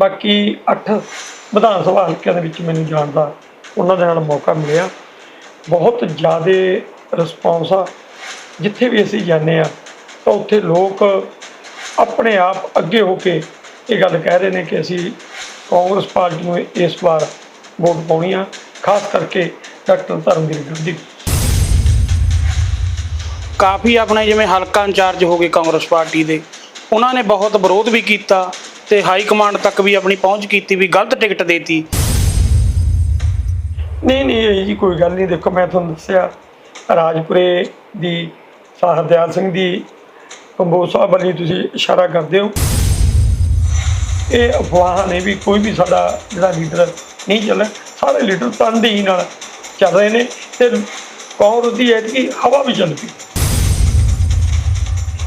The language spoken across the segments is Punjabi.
ਬਾਕੀ 8 ਵਿਧਾਨ ਸਭਾ ਹਲਕਿਆਂ ਦੇ ਵਿੱਚ ਮੈਨੂੰ ਜਾਣ ਦਾ, ਉਹਨਾਂ ਦੇ ਨਾਲ ਮੌਕਾ ਮਿਲਿਆ। ਬਹੁਤ ਜ਼ਿਆਦਾ ਰਿਸਪੌਂਸ ਆ। ਜਿੱਥੇ ਵੀ ਅਸੀਂ ਜਾਂਦੇ ਆ ਤਾਂ ਉੱਥੇ ਲੋਕ ਆਪਣੇ ਆਪ ਅੱਗੇ ਹੋ ਕੇ ਇਹ ਗੱਲ ਕਹਿ ਰਹੇ ਨੇ ਕਿ ਅਸੀਂ ਕਾਂਗਰਸ ਪਾਰਟੀ ਨੂੰ ਇਸ ਵਾਰ ਵੋਟ ਪਾਉਣੀ ਆ, ਖਾਸ ਕਰਕੇ ਡਾਕਟਰ ਧਰਮਵੀਰ ਗਾਂਧੀ ਕਾਫੀ ਆਪਣੇ ਜਿਵੇਂ ਹਲਕਾ ਇੰਚਾਰਜ ਹੋ ਗਏ ਕਾਂਗਰਸ ਪਾਰਟੀ ਦੇ, ਉਹਨਾਂ ਨੇ ਬਹੁਤ ਵਿਰੋਧ ਵੀ ਕੀਤਾ। ਤੇ ਹਾਈ ਕਮਾਂਡ ਤੱਕ ਵੀ ਆਪਣੀ ਪਹੁੰਚ ਕੀਤੀ, ਵੀ ਗਲਤ ਟਿਕਟ ਦੇਤੀ। ਨਹੀਂ ਨਹੀਂ, ਇਹ ਜੀ ਕੋਈ ਗੱਲ ਨਹੀਂ। ਦੇਖੋ, ਮੈਂ ਤੁਹਾਨੂੰ ਦੱਸਿਆ, ਰਾਜਪੁਰੇ ਦੀ ਸਾਹਰਦਿਆਲ ਸਿੰਘ ਦੀ ਕੰਬੋਜ ਸਾਹਿਬ ਵਾਲੀ ਤੁਸੀਂ ਇਸ਼ਾਰਾ ਕਰਦੇ ਹੋ। ਇਹ ਅਫਵਾਹਾਂ ਨੇ ਵੀ ਕੋਈ ਵੀ ਸਾਡਾ ਜਿਹੜਾ ਲੀਡਰ ਨਹੀਂ ਚੱਲ ਸਾਰੇ ਲੀਡਰ ਤਨਦੇਹੀ ਨਾਲ ਚੱਲ ਰਹੇ ਨੇ ਤੇ ਕਾਂਗਰਸ ਦੀ ਐਤਕੀ ਹਵਾ ਵੀ ਚੱਲ ਪਈ।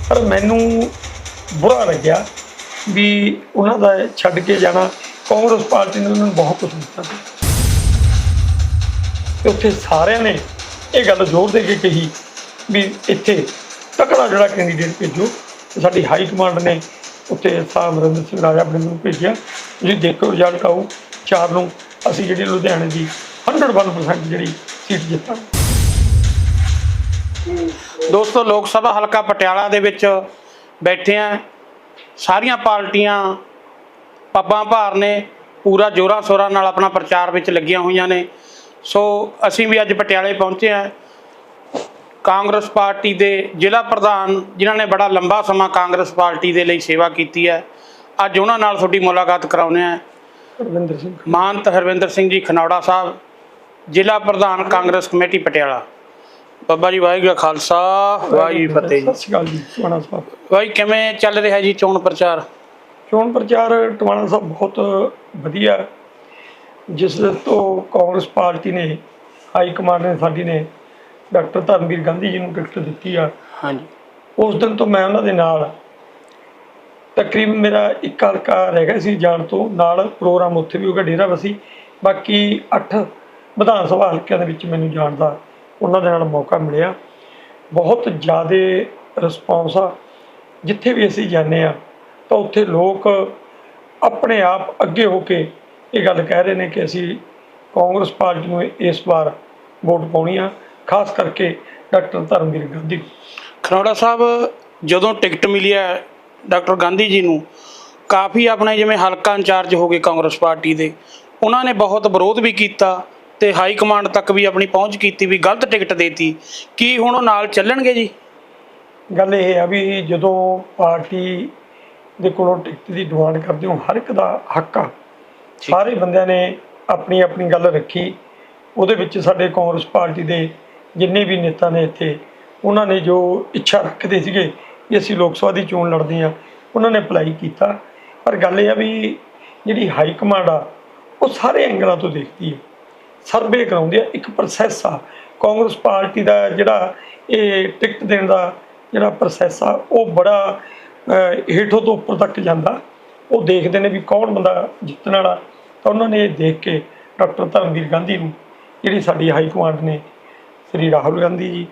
ਪਰ ਮੈਨੂੰ ਬੁਰਾ ਲੱਗਿਆ ਵੀ ਉਹਨਾਂ ਦਾ ਛੱਡ ਕੇ ਜਾਣਾ ਕਾਂਗਰਸ ਪਾਰਟੀ ਨੇ ਉਹਨਾਂ ਨੂੰ ਬਹੁਤ ਕੁਝ ਦਿੱਤਾ ਤੇ ਉੱਥੇ ਸਾਰਿਆਂ ਨੇ ਇਹ ਗੱਲ ਜ਼ੋਰ ਦੇ ਕੇ ਕਹੀ ਵੀ ਇੱਥੇ ਤਕੜਾ ਜਿਹੜਾ ਕੈਂਡੀਡੇਟ ਭੇਜੋ। ਤੇ ਸਾਡੀ ਹਾਈ ਕਮਾਂਡ ਨੇ ਉੱਥੇ ਸਾਹਿਬ ਅਮਰਿੰਦਰ ਸਿੰਘ ਰਾਜਾ ਆਪਣੇ ਨੂੰ ਭੇਜਿਆ। ਤੁਸੀਂ ਦੇਖੋ ਰਿਜ਼ਲਟ ਆਊ। ਚਾਰ ਨੂੰ ਅਸੀਂ ਜਿਹੜੀ ਲੁਧਿਆਣੇ ਦੀ 101% ਜਿਹੜੀ ਸੀਟ ਜਿੱਤਾਂਗੇ। ਦੋਸਤੋ, ਲੋਕ ਸਭਾ ਹਲਕਾ ਪਟਿਆਲਾ ਦੇ ਵਿੱਚ ਬੈਠੇ ਆ। ਸਾਰੀਆਂ ਪਾਰਟੀਆਂ ਪੱਬਾਂ ਭਾਰ ਨੇ ਪੂਰਾ ਜੋਰਾਂ ਸ਼ੋਰਾਂ ਨਾਲ ਆਪਣਾ ਪ੍ਰਚਾਰ ਵਿੱਚ ਲੱਗੀਆਂ ਹੋਈਆਂ ਨੇ। ਸੋ ਅਸੀਂ ਵੀ ਅੱਜ ਪਟਿਆਲੇ ਪਹੁੰਚੇ ਆ ਕਾਂਗਰਸ ਪਾਰਟੀ ਦੇ ਜ਼ਿਲ੍ਹਾ ਪ੍ਰਧਾਨ ਜਿਨ੍ਹਾਂ ਨੇ ਬੜਾ ਲੰਬਾ ਸਮਾਂ ਕਾਂਗਰਸ ਪਾਰਟੀ ਦੇ ਲਈ ਸੇਵਾ ਕੀਤੀ ਹੈ ਅੱਜ ਉਹਨਾਂ ਨਾਲ ਤੁਹਾਡੀ ਮੁਲਾਕਾਤ ਕਰਾਉਂਦੇ ਆ ਰਵਿੰਦਰ ਸਿੰਘ। ਮਾਨਤ ਹਰਵਿੰਦਰ ਸਿੰਘ ਜੀ ਖਨੌੜਾ ਸਾਹਿਬ ਜ਼ਿਲ੍ਹਾ ਪ੍ਰਧਾਨ ਕਾਂਗਰਸ ਕਮੇਟੀ ਪਟਿਆਲਾ। ਬਾਬਾ ਜੀ ਵਾਹਿਗੁਰੂ ਜੀ ਕਾ ਖਾਲਸਾ ਵਾਹਿਗੁਰੂ ਜੀ ਕੀ ਫਤਿਹ ਜੀ। ਸਤਿ ਸ਼੍ਰੀ ਅਕਾਲ ਜੀ ਟਵਾਣਾ ਸਾਹਿਬ। ਭਾਈ ਕਿਵੇਂ ਚੱਲ ਰਿਹਾ ਜੀ ਚੋਣ ਪ੍ਰਚਾਰ? ਚੋਣ ਪ੍ਰਚਾਰ ਟਵਾਣਾ ਸਾਹਿਬ ਬਹੁਤ ਵਧੀਆ ਜਿਸ ਤੋਂ ਕਾਂਗਰਸ ਪਾਰਟੀ ਨੇ ਹਾਈ ਕਮਾਂਡ ਨੇ ਸਾਡੀ ਨੇ ਡਾਕਟਰ ਧਰਮਵੀਰ ਗਾਂਧੀ ਜੀ ਨੂੰ ਟਿਕਟ ਦਿੱਤੀ ਆ। ਹਾਂਜੀ। ਉਸ ਦਿਨ ਤੋਂ ਮੈਂ ਉਹਨਾਂ ਦੇ ਨਾਲ। ਤਕਰੀਬਨ ਮੇਰਾ ਇੱਕ ਹਲਕਾ ਰਹਿ ਗਿਆ ਸੀ ਜਾਣ ਤੋਂ ਨਾਲ ਪ੍ਰੋਗਰਾਮ ਉੱਥੇ ਵੀ ਹੋ ਗਿਆ ਡੇਰਾ ਵਸੀ। ਬਾਕੀ 8 ਵਿਧਾਨ ਸਭਾ ਹਲਕਿਆਂ ਦੇ ਵਿੱਚ ਮੈਨੂੰ ਜਾਣ ਦਾ ਉਹਨਾਂ ਦੇ ਨਾਲ ਮੌਕਾ ਮਿਲਿਆ। ਬਹੁਤ ਜ਼ਿਆਦਾ ਰਿਸਪੌਂਸ ਆ। ਜਿੱਥੇ ਵੀ ਅਸੀਂ ਜਾਂਦੇ ਆ, ਤਾਂ ਉੱਥੇ ਲੋਕ ਆਪਣੇ ਆਪ ਅੱਗੇ ਹੋ ਕੇ ਇਹ ਗੱਲ ਕਹਿ ਰਹੇ ਨੇ ਕਿ ਅਸੀਂ ਕਾਂਗਰਸ ਪਾਰਟੀ ਨੂੰ ਇਸ ਵਾਰ ਵੋਟ ਪਾਉਣੀ ਆ। ਖਾਸ ਕਰਕੇ ਡਾਕਟਰ ਧਰਮਵੀਰ ਗਾਂਧੀ ਨੂੰ। ਖਨੌੜਾ ਸਾਹਿਬ, ਜਦੋਂ ਟਿਕਟ ਮਿਲਿਆ ਡਾਕਟਰ ਗਾਂਧੀ ਜੀ ਨੂੰ, ਕਾਫੀ ਆਪਣੇ ਜਿਵੇਂ ਹਲਕਾ ਇੰਚਾਰਜ ਹੋ ਗਏ ਕਾਂਗਰਸ ਪਾਰਟੀ ਦੇ, ਉਹਨਾਂ ਨੇ ਬਹੁਤ ਵਿਰੋਧ ਵੀ ਕੀਤਾ। ਤੇ ਹਾਈ ਕਮਾਂਡ ਤੱਕ ਵੀ ਆਪਣੀ ਪਹੁੰਚ ਕੀਤੀ ਵੀ ਗਲਤ ਟਿਕਟ ਦੇਤੀ। ਕੀ ਹੁਣ ਉਹ ਨਾਲ ਚੱਲਣਗੇ ਜੀ? ਗੱਲ ਇਹ ਆ ਵੀ ਜਦੋਂ ਪਾਰਟੀ ਦੇ ਕੋਲੋਂ ਟਿਕਟ ਦੀ ਡਿਮਾਂਡ ਕਰਦੇ ਹੋ ਹਰ ਇੱਕ ਦਾ ਹੱਕ ਆ। ਸਾਰੇ ਬੰਦਿਆਂ ਨੇ ਆਪਣੀ ਆਪਣੀ ਗੱਲ ਰੱਖੀ। ਉਹਦੇ ਵਿੱਚ ਸਾਡੇ ਕਾਂਗਰਸ ਪਾਰਟੀ ਦੇ ਜਿੰਨੇ ਵੀ ਨੇਤਾ ਨੇ ਇੱਥੇ ਉਹਨਾਂ ਨੇ ਜੋ ਇੱਛਾ ਰੱਖਦੇ ਸੀਗੇ ਕਿ ਅਸੀਂ ਲੋਕ ਸਭਾ ਦੀ ਚੋਣ ਲੜਦੇ ਆ ਉਹਨਾਂ ਨੇ ਅਪਲਾਈ ਕੀਤਾ। ਪਰ ਗੱਲ ਇਹ ਆ ਵੀ ਜਿਹੜੀ ਹਾਈ ਕਮਾਂਡ ਆ ਉਹ ਸਾਰੇ ਐਂਗਲਾਂ ਤੋਂ ਦੇਖਦੀ ਹੈ। ਸਰਵੇ ਕਰਾਉਂਦੇ ਆ, ਇੱਕ ਪ੍ਰੋਸੈਸ ਆ। ਕਾਂਗਰਸ ਪਾਰਟੀ ਦਾ ਜਿਹੜਾ ਇਹ ਟਿਕਟ ਦੇਣ ਦਾ ਜਿਹੜਾ ਪ੍ਰੋਸੈਸ ਆ, ਉਹ ਬੜਾ ਹੇਠੋਂ ਤੋਂ ਉੱਪਰ ਤੱਕ ਜਾਂਦਾ। ਉਹ ਦੇਖਦੇ ਨੇ ਵੀ ਕੌਣ ਬੰਦਾ ਜਿੱਤਣ ਵਾਲਾ। ਤਾਂ ਉਹਨਾਂ ਨੇ ਇਹ ਦੇਖ ਕੇ ਡਾਕਟਰ ਧਰਮਵੀਰ ਗਾਂਧੀ ਨੂੰ, ਜਿਹੜੀ ਸਾਡੀ ਹਾਈ ਕਮਾਂਡ ਨੇ, ਸ੍ਰੀ ਰਾਹੁਲ ਗਾਂਧੀ ਜੀ,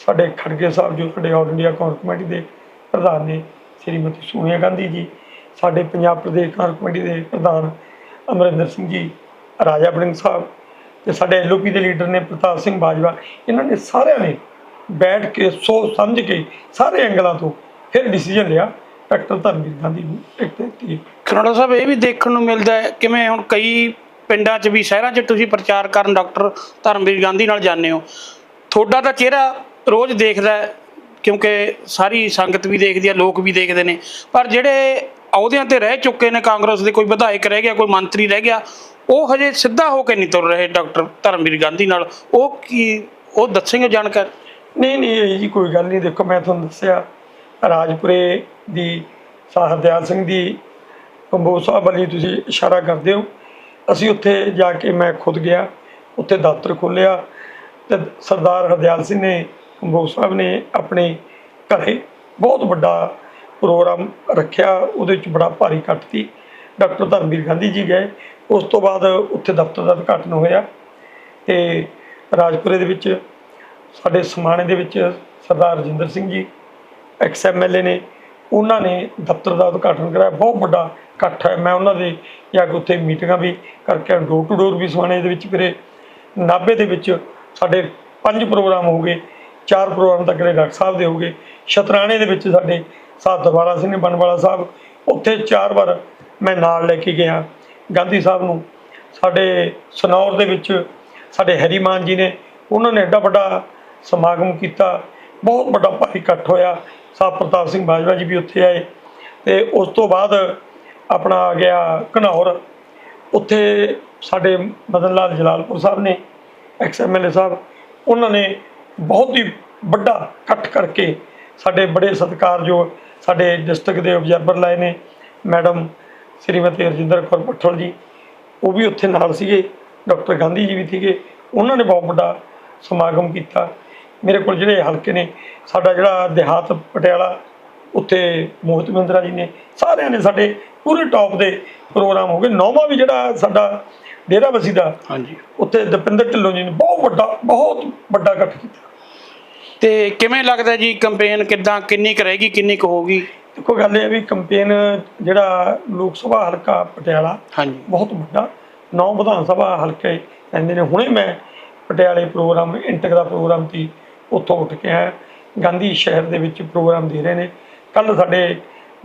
ਸਾਡੇ ਖੜਗੇ ਸਾਹਿਬ ਜੋ ਸਾਡੇ ਆਲ ਇੰਡੀਆ ਕਾਂਗਰਸ ਕਮੇਟੀ ਦੇ ਪ੍ਰਧਾਨ ਨੇ, ਸ੍ਰੀਮਤੀ ਸੋਨੀਆ ਗਾਂਧੀ ਜੀ, ਸਾਡੇ ਪੰਜਾਬ ਪ੍ਰਦੇਸ਼ ਕਾਂਗਰਸ ਕਮੇਟੀ ਦੇ ਪ੍ਰਧਾਨ ਅਮਰਿੰਦਰ ਸਿੰਘ ਜੀ ਰਾਜਾ ਬੜਿੰਗ ਸਾਹਿਬ ਤੇ ਸਾਡੇ ਐਲਓਪੀ ਦੇ ਲੀਡਰ ਨੇ ਪ੍ਰਤਾਪ ਸਿੰਘ ਬਾਜਵਾ, ਇਹਨਾਂ ਨੇ ਸਾਰਿਆਂ ਨੇ ਬੈਠ ਕੇ ਸੋਚ ਸਮਝ ਕੇ ਸਾਰੇ ਐਂਗਲਾਂ ਤੋਂ ਫਿਰ ਡਿਸੀਜਨ ਲਿਆ ਡਾਕਟਰ ਧਰਮਵੀਰ ਗਾਂਧੀ ਨੂੰ ਟਿਕਟ ਦਿੱਤੀ ਖਨੌੜਾ ਸਾਹਿਬ, ਇਹ ਵੀ ਦੇਖਣ ਨੂੰ ਮਿਲਦਾ ਹੈ, ਕਿਵੇਂ ਹੁਣ ਕਈ ਪਿੰਡਾਂ 'ਚ ਵੀ, ਸ਼ਹਿਰਾਂ 'ਚ ਤੁਸੀਂ ਪ੍ਰਚਾਰ ਕਰਨ ਡਾਕਟਰ ਧਰਮਵੀਰ ਗਾਂਧੀ ਨਾਲ ਜਾਂਦੇ ਹੋ, ਤੁਹਾਡਾ ਤਾਂ ਚਿਹਰਾ ਰੋਜ਼ ਦੇਖਦਾ ਹੈ, ਕਿਉਂਕਿ ਸਾਰੀ ਸੰਗਤ ਵੀ ਦੇਖਦੀ ਹੈ, ਲੋਕ ਵੀ ਦੇਖਦੇ ਨੇ, ਪਰ ਜਿਹੜੇ ਅਹੁਦਿਆਂ ਤੇ ਰਹਿ ਚੁੱਕੇ ਨੇ ਕਾਂਗਰਸ ਦੇ, ਕੋਈ ਵਿਧਾਇਕ ਰਹਿ ਗਿਆ, ਕੋਈ ਮੰਤਰੀ ਰਹਿ ਗਿਆ ਉਹ ਹਜੇ ਸਿੱਧਾ ਹੋ ਕੇ ਨਹੀਂ ਤੁਰ ਰਹੇ ਡਾਕਟਰ ਧਰਮਵੀਰ ਗਾਂਧੀ ਨਾਲ। ਉਹ ਕੀ, ਉਹ ਦੱਸੇਂਗੇ ਜਾਣਕਾਰ? ਨਹੀਂ ਨਹੀਂ, ਇਹ ਜੀ ਕੋਈ ਗੱਲ ਨਹੀਂ। ਦੇਖੋ, ਮੈਂ ਤੁਹਾਨੂੰ ਦੱਸਿਆ, ਰਾਜਪੁਰੇ ਦੀ ਸਾਹਰਦਿਆਲ ਸਿੰਘ ਦੀ ਕੰਬੋਜ ਸਾਹਿਬ ਵਾਲੀ ਤੁਸੀਂ ਇਸ਼ਾਰਾ ਕਰਦੇ ਹੋ। ਅਸੀਂ ਉੱਥੇ ਜਾ ਕੇ ਮੈਂ ਖੁਦ ਗਿਆ, ਉੱਥੇ ਦਫ਼ਤਰ ਖੋਲ੍ਹਿਆ ਤੇ ਸਰਦਾਰ ਹਰਦਿਆਲ ਸਿੰਘ ਨੇ ਕੰਬੋਜ ਸਾਹਿਬ ਨੇ ਆਪਣੇ ਘਰੇ ਬਹੁਤ ਵੱਡਾ ਪ੍ਰੋਗਰਾਮ ਰੱਖਿਆ, ਉਹਦੇ ਵਿੱਚ ਬੜਾ ਭਾਰੀ ਇਕੱਠ ਸੀ। ਡਾਕਟਰ ਧਰਮਵੀਰ ਗਾਂਧੀ ਜੀ ਗਏ। ਉਸ ਤੋਂ ਬਾਅਦ ਉੱਥੇ ਦਫ਼ਤਰ ਦਾ ਉਦਘਾਟਨ ਹੋਇਆ ਤੇ ਰਾਜਪੁਰੇ ਦੇ ਵਿੱਚ ਸਾਡੇ ਸਮਾਣੇ ਦੇ ਵਿੱਚ ਸਰਦਾਰ ਰਜਿੰਦਰ ਸਿੰਘ ਜੀ, ਐਕਸ ਐਮਐਲਏ ਨੇ, ਉਹਨਾਂ ਨੇ ਦਫ਼ਤਰ ਦਾ ਉਦਘਾਟਨ ਕਰਾਇਆ। ਬਹੁਤ ਵੱਡਾ ਇਕੱਠ ਹੈ ਮੈਂ ਉਹਨਾਂ ਦੇ ਜਾ ਕੇ ਉੱਥੇ ਮੀਟਿੰਗਾਂ ਵੀ ਕਰਕੇ ਡੋਰ ਟੂ ਡੋਰ ਵੀ ਸਮਾਣੇ ਦੇ ਵਿੱਚ ਫਿਰੇ। ਨਾਭੇ ਦੇ ਵਿੱਚ ਸਾਡੇ ਪੰਜ ਪ੍ਰੋਗਰਾਮ ਹੋ ਗਏ। ਚਾਰ ਪ੍ਰੋਗਰਾਮ ਤੱਕ ਦੇ ਡਾਕਟਰ ਸਾਹਿਬ ਦੇ ਹੋ ਗਏ। ਸ਼ਤਰਾਣੇ ਦੇ ਵਿੱਚ ਸਾਡੇ ਸਾਧ ਦਰਬਾਰਾ ਸਿੰਘ ਬਨਵਾਲਾ ਸਾਹਿਬ। ਉੱਥੇ ਚਾਰ ਵਾਰ ਮੈਂ ਨਾਲ ਲੈ ਕੇ ਗਿਆ ਗਾਂਧੀ ਸਾਹਿਬ ਨੂੰ। ਸਾਡੇ ਸਨੌਰ ਦੇ ਵਿੱਚ ਸਾਡੇ ਹਰੀਮਾਨ ਜੀ ਨੇ, ਉਹਨਾਂ ਨੇ ਐਡਾ ਵੱਡਾ ਸਮਾਗਮ ਕੀਤਾ। ਬਹੁਤ ਵੱਡਾ ਭਾਰੀ ਇਕੱਠ ਹੋਇਆ। ਸਾਹਿਬ ਪ੍ਰਤਾਪ ਸਿੰਘ ਬਾਜਵਾ ਜੀ ਵੀ ਉੱਥੇ ਆਏ ਤੇ ਉਸ ਤੋਂ ਬਾਅਦ ਆਪਣਾ ਆ ਗਿਆ ਘਨੌਰ। ਉੱਥੇ ਸਾਡੇ ਮਦਨ ਲਾਲ ਜਲਾਲਪੁਰ ਸਾਹਿਬ ਨੇ, ਐਕਸ ਐਮਐਲਏ ਸਾਹਿਬ, ਉਹਨਾਂ ਨੇ ਬਹੁਤ ਹੀ ਵੱਡਾ ਇਕੱਠ ਕਰਕੇ ਸਾਡੇ ਬੜੇ ਸਤਿਕਾਰਯੋਗ ਸਾਡੇ ਡਿਸਟ੍ਰਿਕਟ ਦੇ ਆਬਜ਼ਰਵਰ ਲਾਏ ਨੇ। ਮੈਡਮ ਸ਼੍ਰੀਮਤੀ ਰਜਿੰਦਰ ਕੌਰ ਪੱਠਲ ਜੀ ਉਹ ਵੀ ਉੱਥੇ ਨਾਲ ਸੀਗੇ ਡਾਕਟਰ ਗਾਂਧੀ ਜੀ ਵੀ ਸੀਗੇ ਉਹਨਾਂ ਨੇ ਬਹੁਤ ਵੱਡਾ ਸਮਾਗਮ ਕੀਤਾ। ਮੇਰੇ ਕੋਲ ਜਿਹੜੇ ਹਲਕੇ ਨੇ ਸਾਡਾ ਜਿਹੜਾ ਦਿਹਾਤ ਪਟਿਆਲਾ ਉੱਥੇ ਮੋਹਿਤ ਮਹਿੰਦਰਾ ਜੀ ਨੇ ਸਾਰਿਆਂ ਨੇ ਸਾਡੇ ਪੂਰੇ ਟੌਪ ਦੇ ਪ੍ਰੋਗਰਾਮ ਹੋ ਗਏ। ਨੌਵਾਂ ਵੀ ਜਿਹੜਾ ਸਾਡਾ ਡੇਰਾ ਬਸੀ ਦਾ ਹਾਂਜੀ। ਉੱਥੇ ਦਪਿੰਦਰ ਢਿੱਲੋਂ ਜੀ ਨੇ ਬਹੁਤ ਵੱਡਾ ਬਹੁਤ ਵੱਡਾ ਇਕੱਠ ਕੀਤਾ। ਤੇ ਕਿਵੇਂ ਲੱਗਦਾ ਜੀ ਕੰਪੇਨ ਕਿੱਦਾਂ ਕਿੰਨੀ ਕੁ ਰਹੇਗੀ ਕਿੰਨੀ ਕੁ ਹੋਊਗੀ ਦੇਖੋ ਗੱਲ ਇਹ ਵੀ ਕੰਪੇਨ ਜਿਹੜਾ ਲੋਕ ਸਭਾ ਹਲਕਾ ਪਟਿਆਲਾ ਹਾਂਜੀ। ਬਹੁਤ ਵੱਡਾ ਨੌ ਵਿਧਾਨ ਸਭਾ ਹਲਕੇ ਰਹਿੰਦੇ ਨੇ। ਹੁਣੇ ਮੈਂ ਪਟਿਆਲੇ ਪ੍ਰੋਗਰਾਮ ਇੰਟਕ ਦਾ ਪ੍ਰੋਗਰਾਮ ਸੀ ਉੱਥੋਂ ਉੱਠ ਕੇ ਆਇਆ। ਗਾਂਧੀ ਸ਼ਹਿਰ ਦੇ ਵਿੱਚ ਪ੍ਰੋਗਰਾਮ ਦੇ ਰਹੇ ਨੇ। ਕੱਲ ਸਾਡੇ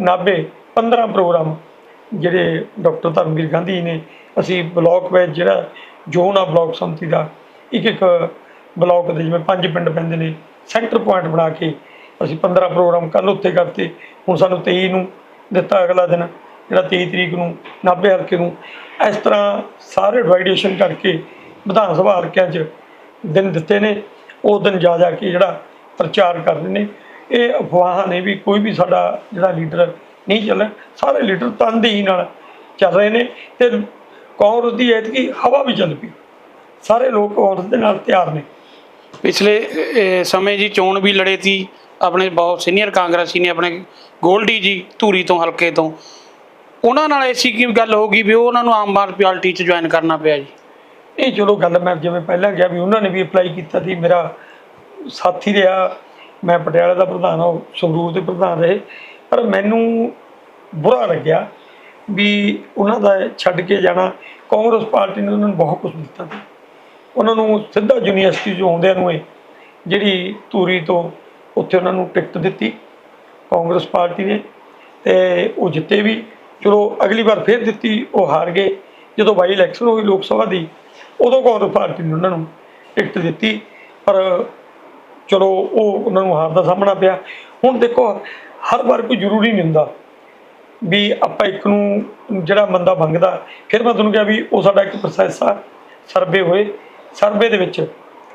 ਨਾਭੇ 15 ਪ੍ਰੋਗਰਾਮ ਜਿਹੜੇ ਡਾਕਟਰ ਧਰਮਵੀਰ ਗਾਂਧੀ ਨੇ ਅਸੀਂ ਬਲਾਕ ਵਿੱਚ ਜਿਹੜਾ ਜ਼ੋਨ ਆ ਬਲਾਕ ਸੰਮਤੀ ਦਾ ਇੱਕ ਇੱਕ ਬਲਾਕ ਦੇ ਜਿਵੇਂ ਪੰਜ ਪਿੰਡ ਪੈਂਦੇ ਨੇ ਸੈਂਟਰ ਪੁਆਇੰਟ ਬਣਾ ਕੇ ਅਸੀਂ 15 ਪ੍ਰੋਗਰਾਮ ਕੱਲ ਉੱਥੇ ਕਰਤੇ, ਹੁਣ ਸਾਨੂੰ 23 ਨੂੰ ਦਿੱਤਾ ਅਗਲਾ ਦਿਨ, ਜਿਹੜਾ 23 ਤਰੀਕ ਨੂੰ ਨਾਭੇ ਹਲਕੇ ਨੂੰ। ਇਸ ਤਰ੍ਹਾਂ ਸਾਰੇ ਡਿਵਾਈਡੇਸ਼ਨ ਕਰਕੇ ਵਿਧਾਨ ਸਭਾ ਹਲਕਿਆਂ 'ਚ ਦਿਨ ਦਿੱਤੇ ਨੇ, ਉਹ ਦਿਨ ਜਾ ਜਾ ਕੇ ਜਿਹੜਾ ਪ੍ਰਚਾਰ ਕਰਦੇ ਨੇ। ਇਹ ਅਫਵਾਹਾਂ ਨੇ ਵੀ ਕੋਈ ਵੀ ਸਾਡਾ ਜਿਹੜਾ ਲੀਡਰ ਨਹੀਂ ਚੱਲ ਸਾਰੇ ਲੀਡਰ ਤਨਦੇਹੀ ਨਾਲ ਚੱਲ ਰਹੇ ਨੇ ਤੇ ਕਾਂਗਰਸ ਦੀ ਐਤਕੀ ਹਵਾ ਵੀ ਚੱਲ ਪਈ। ਸਾਰੇ ਲੋਕ ਕਾਂਗਰਸ ਦੇ ਨਾਲ ਤਿਆਰ ਨੇ। ਪਿਛਲੇ ਸਮੇਂ ਜੀ ਚੋਣ ਵੀ ਲੜੇ ਸੀ ਆਪਣੇ ਬਹੁਤ ਸੀਨੀਅਰ ਕਾਂਗਰਸੀ ਨੇ ਆਪਣੇ ਗੋਲਡੀ ਜੀ ਧੂਰੀ ਤੋਂ, ਹਲਕੇ ਤੋਂ। ਉਹਨਾਂ ਨਾਲ ਐਸੀ ਕੀ ਗੱਲ ਹੋ ਗਈ ਵੀ ਉਹ ਉਹਨਾਂ ਨੂੰ ਆਮ ਆਦਮੀ ਪਾਰਟੀ 'ਚ ਜੁਆਇਨ ਕਰਨਾ ਪਿਆ ਜੀ। ਇਹ ਚਲੋ ਗੱਲ ਮੈਂ ਜਿਵੇਂ ਪਹਿਲਾਂ ਕਿਹਾ ਵੀ ਉਹਨਾਂ ਨੇ ਵੀ ਅਪਲਾਈ ਕੀਤਾ ਸੀ, ਮੇਰਾ ਸਾਥੀ ਰਿਹਾ, ਮੈਂ ਪਟਿਆਲੇ ਦਾ ਪ੍ਰਧਾਨ ਹਾਂ ਸੰਗਰੂਰ ਦੇ ਪ੍ਰਧਾਨ ਰਹੇ। ਪਰ ਮੈਨੂੰ ਬੁਰਾ ਲੱਗਿਆ ਵੀ ਉਹਨਾਂ ਦਾ ਛੱਡ ਕੇ ਜਾਣਾ, ਕਾਂਗਰਸ ਪਾਰਟੀ ਨੇ ਉਹਨਾਂ ਨੂੰ ਬਹੁਤ ਕੁਝ ਦਿੱਤਾ ਸੀ। ਉਹਨਾਂ ਨੂੰ ਸਿੱਧਾ ਯੂਨੀਵਰਸਿਟੀ 'ਚੋਂ ਆਉਂਦਿਆਂ ਨੂੰ ਇਹ, ਜਿਹੜੀ ਧੂਰੀ ਤੋਂ ਉੱਥੇ ਉਹਨਾਂ ਨੂੰ ਟਿਕਟ ਦਿੱਤੀ ਕਾਂਗਰਸ ਪਾਰਟੀ ਨੇ ਤੇ ਉਹ ਜਿੱਤੇ ਵੀ। ਚਲੋ ਅਗਲੀ ਵਾਰ ਫੇਰ ਦਿੱਤੀ, ਉਹ ਹਾਰ ਗਏ। ਜਦੋਂ ਬਾਈ ਇਲੈਕਸ਼ਨ ਹੋਈ ਲੋਕ ਸਭਾ ਦੀ, ਉਦੋਂ ਕਾਂਗਰਸ ਪਾਰਟੀ ਨੇ ਉਹਨਾਂ ਨੂੰ ਟਿਕਟ ਦਿੱਤੀ। ਪਰ ਚਲੋ ਉਹ ਉਹਨਾਂ ਨੂੰ ਹਾਰ ਦਾ ਸਾਹਮਣਾ ਪਿਆ। ਹੁਣ ਦੇਖੋ, ਹਰ ਵਾਰ ਕੋਈ ਜ਼ਰੂਰੀ ਨਹੀਂ ਹੁੰਦਾ ਵੀ ਆਪਾਂ ਇੱਕ ਨੂੰ ਜਿਹੜਾ ਬੰਦਾ ਮੰਗਦਾ, ਫਿਰ ਮੈਂ ਤੁਹਾਨੂੰ ਕਿਹਾ ਵੀ ਉਹ ਸਾਡਾ ਇੱਕ ਪ੍ਰੋਸੈਸ ਆ। ਸਰਵੇ ਹੋਏ। ਸਰਵੇ ਦੇ ਵਿੱਚ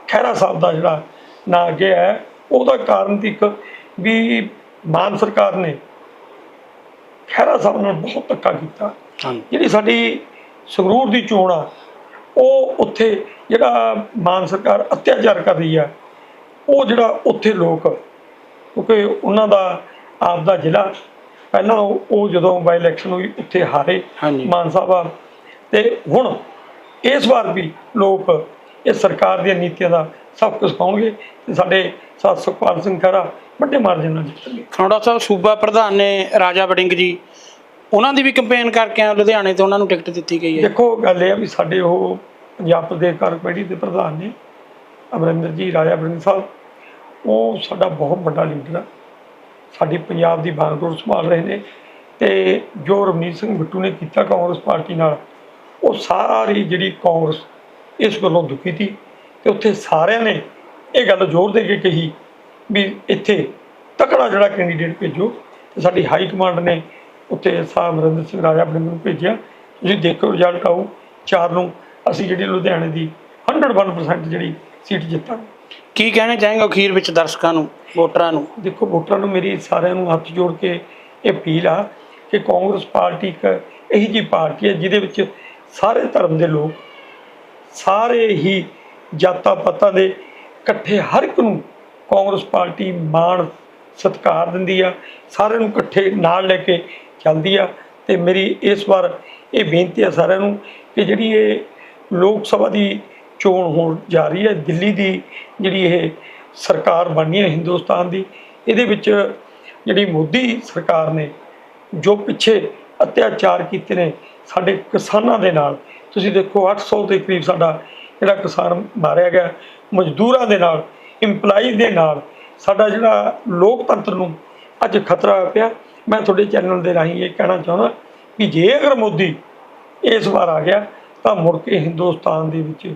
ਖਹਿਰਾ ਸਾਹਿਬ ਦਾ ਜਿਹੜਾ ਨਾਂ ਅੱਗੇ ਹੈ ਉਹਦਾ ਕਾਰਨ ਸੀ ਇੱਕ ਵੀ ਮਾਨ ਸਰਕਾਰ ਨੇ ਖਹਿਰਾ ਸਾਹਿਬ ਨਾਲ ਬਹੁਤ ਧੱਕਾ ਕੀਤਾ। ਜਿਹੜੀ ਸਾਡੀ ਸੰਗਰੂਰ ਦੀ ਚੋਣ ਆ ਉਹ ਉੱਥੇ ਜਿਹੜਾ ਮਾਨ ਸਰਕਾਰ ਅਤਿਆਚਾਰ ਕਰ ਰਹੀ ਆ ਉਹ ਜਿਹੜਾ ਉੱਥੇ ਲੋਕ ਕਿਉਂਕਿ ਉਹਨਾਂ ਦਾ ਆਪ ਦਾ ਜ਼ਿਲ੍ਹਾ ਪਹਿਲਾਂ ਉਹ ਜਦੋਂ ਬਾਈ ਇਲੈਕਸ਼ਨ ਹੋਈ ਉੱਥੇ ਹਾਰੇ। ਮਾਨ ਸਾਹਿਬ ਤੇ ਹੁਣ ਇਸ ਵਾਰ ਵੀ ਲੋਕ ਇਹ ਸਰਕਾਰ ਦੀਆਂ ਨੀਤੀਆਂ ਦਾ ਸਭ ਕੁਝ ਪਾਉਣਗੇ ਤੇ ਸਾਡੇ ਸਾਥ ਸੁਖਪਾਲ ਸਿੰਘ ਖਹਿਰਾ ਵੱਡੇ ਮਾਰਜਨ ਨਾਲ ਜਿੱਤਣਗੇ ਖਰੋੜਾ ਸਾਹਿਬ ਸੂਬਾ ਪ੍ਰਧਾਨ ਨੇ ਰਾਜਾ ਵੜਿੰਗ ਜੀ ਉਹਨਾਂ ਦੀ ਵੀ ਕੰਪੇਨ ਕਰਕੇ ਆ ਲੁਧਿਆਣੇ ਤੋਂ ਉਹਨਾਂ ਨੂੰ ਟਿਕਟ ਦਿੱਤੀ ਗਈ ਹੈ। ਦੇਖੋ ਗੱਲ ਇਹ ਆ ਵੀ ਸਾਡੇ ਉਹ ਪੰਜਾਬ ਪ੍ਰਦੇਸ਼ ਕਾਰਜ ਕਮੇਟੀ ਦੇ ਪ੍ਰਧਾਨ ਨੇ ਅਮਰਿੰਦਰ ਜੀ ਰਾਜਾ ਬਰਿੰਦ ਸਾਹਿਬ ਉਹ ਸਾਡਾ ਬਹੁਤ ਵੱਡਾ ਲੀਡਰ ਆ। ਸਾਡੀ ਪੰਜਾਬ ਦੀ ਬਾਗਡੋਰ ਸੰਭਾਲ ਰਹੇ ਨੇ ਤੇ ਜੋ ਰਵਨੀਤ ਸਿੰਘ ਬਿੱਟੂ ਨੇ ਕੀਤਾ ਕਾਂਗਰਸ ਪਾਰਟੀ ਨਾਲ ਉਹ ਸਾਰੀ ਜਿਹੜੀ ਕਾਂਗਰਸ ਇਸ ਗੱਲੋਂ ਦੁਖੀ ਸੀ ਤੇ ਉੱਥੇ ਸਾਰਿਆਂ ਨੇ ਇਹ ਗੱਲ ਜ਼ੋਰ ਦੇ ਕੇ ਕਹੀ ਵੀ ਇੱਥੇ ਤਕੜਾ ਜਿਹੜਾ ਕੈਂਡੀਡੇਟ ਭੇਜੋ ਤੇ ਸਾਡੀ ਹਾਈ ਕਮਾਂਡ ਨੇ ਉੱਥੇ ਸਾਹਿਬ ਅਮਰਿੰਦਰ ਸਿੰਘ ਰਾਜਾ ਬਰਿੰਦ ਨੂੰ ਭੇਜਿਆ। ਤੁਸੀਂ ਦੇਖੋ ਰਿਜ਼ਲਟ ਆਊ। ਚਾਰ ਨੂੰ ਅਸੀਂ ਜਿਹੜੀ ਲੁਧਿਆਣੇ ਦੀ 101% ਜਿਹੜੀ ਸੀਟ ਜਿੱਤਾਂਗੇ। ਕੀ ਕਹਿਣਾ ਚਾहेंगे ਅਖੀਰ ਵਿੱਚ ਦਰਸ਼ਕਾਂ ਨੂੰ ਵੋਟਰਾਂ ਨੂੰ? ਦੇਖੋ ਵੋਟਰਾਂ ਨੂੰ ਮੇਰੀ ਸਾਰਿਆਂ ਨੂੰ ਹੱਥ ਜੋੜ ਕੇ ਇਹ ਅਪੀਲ ਆ ਕਿ ਕਾਂਗਰਸ ਪਾਰਟੀ ਇੱਕ ਇਹੀ ਜੀ ਪਾਰਟੀ ਹੈ ਜਿਹਦੇ ਵਿੱਚ ਸਾਰੇ ਧਰਮ ਦੇ ਲੋਕ ਸਾਰੇ ਹੀ ਜਾਤਾਂ ਪਾਤਾਂ ਦੇ ਇਕੱਠੇ ਹਰ ਇੱਕ ਨੂੰ ਕਾਂਗਰਸ ਪਾਰਟੀ ਮਾਣ ਸਤਿਕਾਰ ਦਿੰਦੀ ਆ, ਸਾਰਿਆਂ ਨੂੰ ਇਕੱਠੇ ਨਾਲ ਲੈ ਕੇ ਚੱਲਦੀ ਆ ਤੇ ਮੇਰੀ ਇਸ ਵਾਰ ਇਹ ਬੇਨਤੀ ਆ ਸਾਰਿਆਂ ਨੂੰ ਕਿ ਜਿਹੜੀ ਇਹ ਲੋਕ ਸਭਾ ਦੀ ਚੋਣ ਹੋਣ ਜਾ ਰਹੀ ਹੈ, ਦਿੱਲੀ ਦੀ ਜਿਹੜੀ ਇਹ ਸਰਕਾਰ ਬਣਨੀ ਹੈ ਹਿੰਦੁਸਤਾਨ ਦੀ, ਇਹਦੇ ਵਿੱਚ ਜਿਹੜੀ ਮੋਦੀ ਸਰਕਾਰ ਨੇ ਜੋ ਪਿੱਛੇ ਅਤਿਆਚਾਰ ਕੀਤੇ ਨੇ ਸਾਡੇ ਕਿਸਾਨਾਂ ਦੇ ਨਾਲ ਤੁਸੀਂ ਦੇਖੋ 800 ਦੇ ਕਰੀਬ ਸਾਡਾ ਜਿਹੜਾ ਕਿਸਾਨ ਮਾਰਿਆ ਗਿਆ, ਮਜ਼ਦੂਰਾਂ ਦੇ ਨਾਲ ਇੰਪਲਾਈਜ਼ ਦੇ ਨਾਲ, ਸਾਡਾ ਜਿਹੜਾ ਲੋਕਤੰਤਰ ਨੂੰ ਅੱਜ ਖਤਰਾ ਪਿਆ। ਮੈਂ ਤੁਹਾਡੇ ਚੈਨਲ ਦੇ ਰਾਹੀਂ ਇਹ ਕਹਿਣਾ ਚਾਹੁੰਦਾ ਕਿ ਜੇ ਅਗਰ ਮੋਦੀ ਇਸ ਵਾਰ ਆ ਗਿਆ, ਤਾਂ ਮੁੜ ਕੇ ਹਿੰਦੁਸਤਾਨ ਦੇ ਵਿੱਚ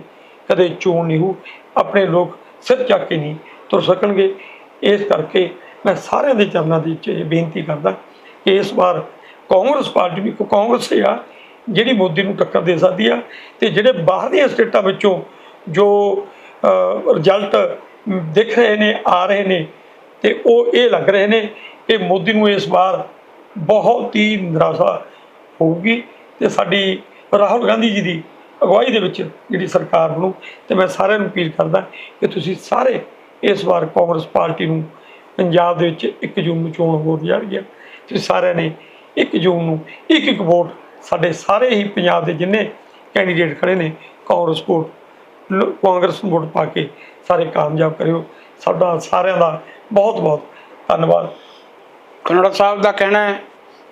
ਕਦੇ ਚੋਣ ਨਹੀਂ ਹੋ ਆਪਣੇ ਲੋਕ ਸਿਰ ਚੱਕ ਕੇ ਨਹੀਂ ਤੁਰ ਸਕਣਗੇ। ਇਸ ਕਰਕੇ ਮੈਂ ਸਾਰਿਆਂ ਦੇ ਚਰਨਾਂ ਦੇ ਵਿੱਚ ਇਹ ਬੇਨਤੀ ਕਰਦਾ ਕਿ ਇਸ ਵਾਰ ਕਾਂਗਰਸ ਪਾਰਟੀ ਵੀ, ਕਾਂਗਰਸ ਹੀ ਆ ਜਿਹੜੀ ਮੋਦੀ ਨੂੰ ਟੱਕਰ ਦੇ ਸਕਦੀ ਆ ਤੇ ਜਿਹੜੇ ਬਾਹਰ ਦੀਆਂ ਸਟੇਟਾਂ ਵਿੱਚੋਂ ਜੋ ਰਿਜ਼ਲਟ ਦਿਖ ਰਹੇ ਨੇ, ਆ ਰਹੇ ਨੇ ਤੇ ਉਹ ਇਹ ਲੱਗ ਰਹੇ ਨੇ ਕਿ ਮੋਦੀ ਨੂੰ ਇਸ ਵਾਰ ਬਹੁਤ ਹੀ ਨਿਰਾਸ਼ਾ ਹੋਊਗੀ ਤੇ ਸਾਡੀ ਰਾਹੁਲ ਗਾਂਧੀ ਜੀ ਦੀ ਅਗਵਾਈ ਦੇ ਵਿੱਚ ਜਿਹੜੀ ਸਰਕਾਰ ਬਣੂ ਤੇ ਮੈਂ ਸਾਰਿਆਂ ਨੂੰ ਅਪੀਲ ਕਰਦਾ ਕਿ ਤੁਸੀਂ ਸਾਰੇ ਇਸ ਵਾਰ ਕਾਂਗਰਸ ਪਾਰਟੀ ਨੂੰ ਪੰਜਾਬ ਦੇ ਵਿੱਚ 1 ਜੂਨ ਨੂੰ ਚੋਣ ਹੋ ਜਾ ਰਹੀ ਹੈ ਤੁਸੀਂ ਸਾਰਿਆਂ ਨੇ 1 ਜੂਨ ਨੂੰ ਇੱਕ ਇੱਕ ਵੋਟ ਸਾਡੇ ਸਾਰੇ ਹੀ ਪੰਜਾਬ ਦੇ ਜਿੰਨੇ ਕੈਂਡੀਡੇਟ ਖੜੇ ਨੇ, ਕਾਂਗਰਸ ਵੋਟ ਕਾਂਗਰਸ ਨੂੰ ਵੋਟ ਪਾ ਕੇ ਸਾਰੇ ਕਾਮਯਾਬ ਕਰਿਓ। ਸਾਡਾ ਸਾਰਿਆਂ ਦਾ ਬਹੁਤ ਬਹੁਤ ਧੰਨਵਾਦ। ਖਨੋੜਾ ਸਾਹਿਬ ਦਾ ਕਹਿਣਾ ਹੈ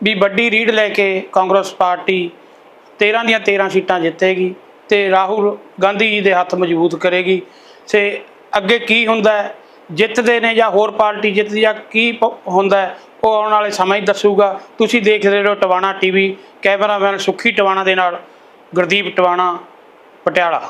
ਵੀ ਵੱਡੀ ਰੀਡ ਲੈ ਕੇ ਕਾਂਗਰਸ ਪਾਰਟੀ 13 ਦੀਆਂ 13 ਸੀਟਾਂ ਜਿੱਤੇਗੀ ਤੇ ਰਾਹੁਲ ਗਾਂਧੀ ਜੀ ਦੇ ਹੱਥ ਮਜ਼ਬੂਤ ਕਰੇਗੀ। ਤੇ ਅੱਗੇ ਕੀ ਹੁੰਦਾ ਹੈ? ਜਿੱਤਦੇ ਨੇ ਜਾਂ ਹੋਰ ਪਾਰਟੀ ਜਿੱਤਦੀ ਜਾਂ ਕੀ ਪ- ਹੁੰਦਾ ਉਹ ਆਉਣ ਵਾਲੇ ਸਮਾਂ ਹੀ ਦੱਸੂਗਾ। ਤੁਸੀਂ ਦੇਖ ਰਹੇ ਹੋ ਟਵਾਣਾ ਟੀਵੀ ਕੈਮਰਾਮੈਨ ਸੁਖੀ ਟਵਾਣਾ ਦੇ ਨਾਲ ਗੁਰਦੀਪ ਟਵਾਣਾ ਪਟਿਆਲਾ।